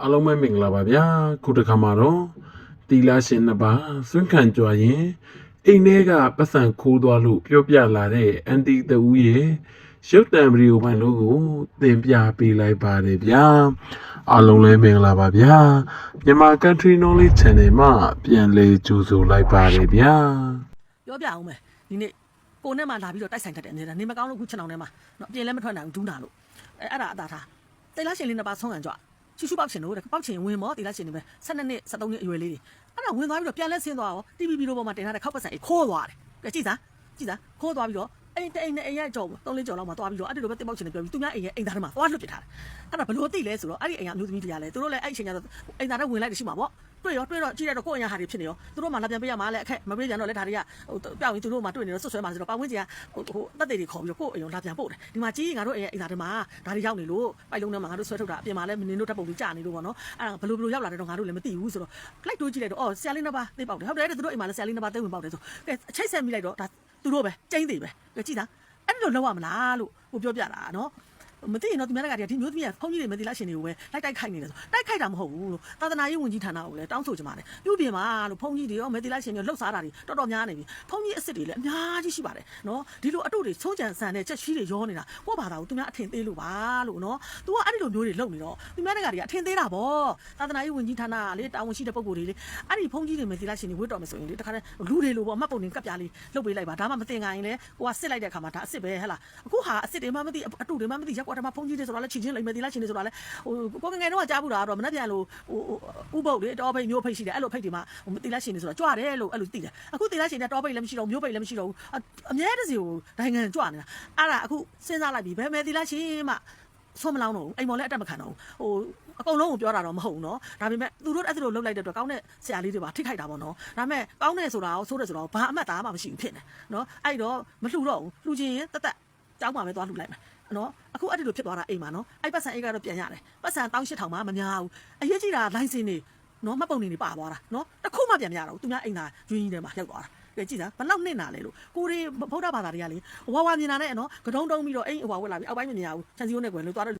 အားလုံးပဲမင်္ဂလာပါဗျာခုတစ်ခါမှာတော့တီလာရှင်နှစ်ပါးဆွန့်ခံကြွားရင်အိမ်ထဲကပတ်စံခိုးသွားလို့ပြောပြလာတဲ့အန်တီတူရဲ့ရုပ်တံဗီဒီယိုပိုင်းလို့ကိုသင်ပြပေးလိုက်ပါတယ်ဗျာအားလုံးလည်းမင်္ဂလာပါဗျာမြန်မာ Country Knowledge Channel မှာပြန်လည်ကြိုဆိုလိုက်ပါတယ်ဗျာပြောပြအောင်မယ်ဒီနေ့ကိုနဲ့မှလာပြီးတော့တိုက်ဆိုင်တတ်တယ်အမြဲတမ်းနေမကောင်းလို့ခုချက်အောင်ထဲမှာနော်အပြင်လည်းမထွက်နိုင်ဘူးဒူးနာလို့အဲအဲ့ဒါအသာထားတိတ်လားရှင်လေးနှစ်ပါးဆုံးခံကြွ ချီချူပေါက်ရှင်တို့တဲ့ပေါက်ရှင်ဝင်မောတိတ်လားရှင်တွေပဲ12နှစ်13နှစ်အရွယ်လေးတွေအဲ့ဒါဝင်သွားပြီးတော့ပြန်လဲဆင်းသွားရော TVB တို့ပေါ်မှာတင်ထားတဲ့ခောက်ပတ်စံအေးခိုးသွားတယ်ကဲကြည့်စားကြည့်စားခိုးသွားပြီးတော့ အိမ်အိမ်နဲ့အိမ်ရဲ့ကြော်3လေးကြော်လောက်မှာသွားပြီးတော့အဲ့ဒီလိုပဲတင်ပေါက်ရှင်တွေပြောပြီးသူများအိမ်ရဲ့အိမ်သားထဲမှာသွားလွတ်ပစ်ထားတယ်အဲ့ဒါဘလို့သိလဲဆိုတော့အဲ့ဒီအိမ်ကအမျိုးသမီးတွေကလည်းသူတို့လည်းအဲ့အချိန်ကျတော့အိမ်သားထဲဝင်လိုက်တယ်ရှိမှာပေါ့တွေ့ရောတွေ့တော့ကြည့်ရတော့ကိုယ့်အရာဟာတွေဖြစ်နေရောသူတို့မှလာပြန်ပေးရမှာလဲအခက်မပေးကြတော့လဲဒါတွေကဟိုပြောင်းရင်သူတို့မှတွေ့နေတော့ဆွဆွဲမှာဆိုတော့ပတ်ဝန်းကျင်ကဟိုဟိုတက်တွေတွေခေါ်ပြီးတော့ကိုယ့်အိမ်ကိုလာပြန်ပို့တယ်ဒီမှာကြီးငါတို့အိမ်ရဲ့အိမ်သားထဲမှာဒါတွေရောက်နေလို့ပိုက်လုံးထဲမှာငါတို့ဆွဲထုတ်တာအပြင်မှာလဲနင်တို့ဓာတ်ပုံတွေကြာနေလို့ပေါ့နော်အဲ့ဒါဘလို့ဘလို့ရောက်လာတယ်တော့ငါတို့လည်းမသိဘူးဆိုတော့လိုက်တိုးကြည့်လိုက်တော့အော်ဆရာလေးနှစ်ပါးသိပေါက်တယ်ဟုတ်တယ်သူတို့အိမ်မှာလဲဆရာလေးနှစ်ပါးသိဝင်ပေါက်တယ်ဆိုကဲအချိတ်ဆက်မိလိုက်တော့ဒါ သူတို့ပဲကျင်းသေးပဲကဲကြည့်တာအဲ့ဒီလိုလောက်ရမလားလို့ဟိုပြောပြတာနော် မသိရင်တော့သူများတကတည်းကဒီမျိုးသမီးကဖုန်းကြီးတွေမသိလားရှင်တွေကိုပဲလိုက်တိုက်ခိုက်နေတယ်ဆိုတိုက်ခိုက်တာမဟုတ်ဘူးလို့သာသနာရေးဝန်ကြီးဌာနကိုလည်းတောင်းဆိုကြပါတယ်ပြုပြင်ပါလို့ဖုန်းကြီးတွေရောမသိလားရှင်တွေလှုပ်ရှားတာတွေတော်တော်များနေပြီဖုန်းကြီးအစ်စ်တွေလည်းအများကြီးရှိပါတယ်နော်ဒီလိုအတုတွေဆုံးကြံဆန်တဲ့ချက်ရှိတွေရောနေတာကိုယ့်ဘာသာကိုသူများအထင်သေးလို့ပါလို့နော် तू ကအဲ့ဒီလိုမျိုးတွေလုပ်နေတော့သူများတကတည်းကအထင်သေးတာဗောသာသနာရေးဝန်ကြီးဌာနကလေတာဝန်ရှိတဲ့ပုံကိုယ်တွေလေအဲ့ဒီဖုန်းကြီးတွေမသိလားရှင်တွေဝတ်တော်မယ်ဆိုရင်လေတခါတည်းလူတွေလိုပေါ့အမှတ်ပုံတွေကပ်ပြားလေးလှုပ်ပေးလိုက်ပါဒါမှမတင်ကြရင်လေကိုကစစ်လိုက်တဲ့အခါမှာဒါအစ်စ်ပဲဟဲ့လားအခုဟာအစ်စ်တွေမှမသိအတုတွေမှမသိရက်ကွာတမဖုန်းကြီးတွေဆိုတော့လေချီချင်းလိမ့်မယ်ဒီလားချင်းတွေဆိုတော့လေဟိုကိုငငယ်တော့ကြားဘူးတာတော့မနှက်ပြန်လို့ဟိုဥပုပ်လေတောဖိတ်မျိုးဖိတ်ရှိတယ်အဲ့လိုဖိတ်တွေမှာဟိုမသိလားချင်းတွေဆိုတော့ကြွတယ်လို့အဲ့လိုသိတယ်အခုသိလားချင်းတွေတောဖိတ်လည်းမရှိတော့မျိုးဖိတ်လည်းမရှိတော့ဘူးအမြဲတစေကိုနိုင်ငံကြွနေတာအဲ့ဒါအခုစဉ်းစားလိုက်ပြီဘယ်မဲ့သိလားချင်းမှဆွမလောင်းတော့ဘူးအိမ်မော်လည်းအတက်မခံတော့ဘူးဟိုအကုန်လုံးကိုပြောတာတော့မဟုတ်ဘူးเนาะဒါပေမဲ့သူတို့အဲ့ဒါလိုလှုပ်လိုက်တဲ့အတွက်ကောင်းတဲ့ဆရာလေးတွေပါထိခိုက်တာပေါ့နော်ဒါပေမဲ့ကောင်းတယ်ဆိုတာရောဆိုးတယ်ဆိုတာရောဘာအမှတ်သားမှမရှိဘူးဖြစ်နေเนาะအဲ့တော့မလှူတော့ဘူးလှူခြင်းတက်တက်ကြောင်းပါပဲသွားလှူလိုက်မယ်နော် အခုအဲ့ဒီလိုဖြစ်သွားတာအိမ်မှာနော်အဲ့ပတ်စံအိတ်ကတော့ပြန်ရတယ်ပတ်စံ18000မှမများဘူးအရေးကြီးတာလိုင်းစင်နေနော်မှတ်ပုံနေနေပါသွားတာနော်တစ်ခုမှပြန်မရတော့ဘူးသူများအိမ်သာကျွင်းကြီးထဲမှာရောက်သွားတာကြည့်ကြည့်စမ်းဘလောက်နှစ်နာလဲလို့ကိုရီဗုဒ္ဓဘာသာတွေကလေဝါဝါမြင်တာနဲ့နော်ကတုံးတုံးပြီးတော့အိမ်ဟွာဝက်လာပြီးအောက်ပိုင်းမမြင်ရဘူးချန်စီယိုနဲ့ကွယ်လို့သွားတယ်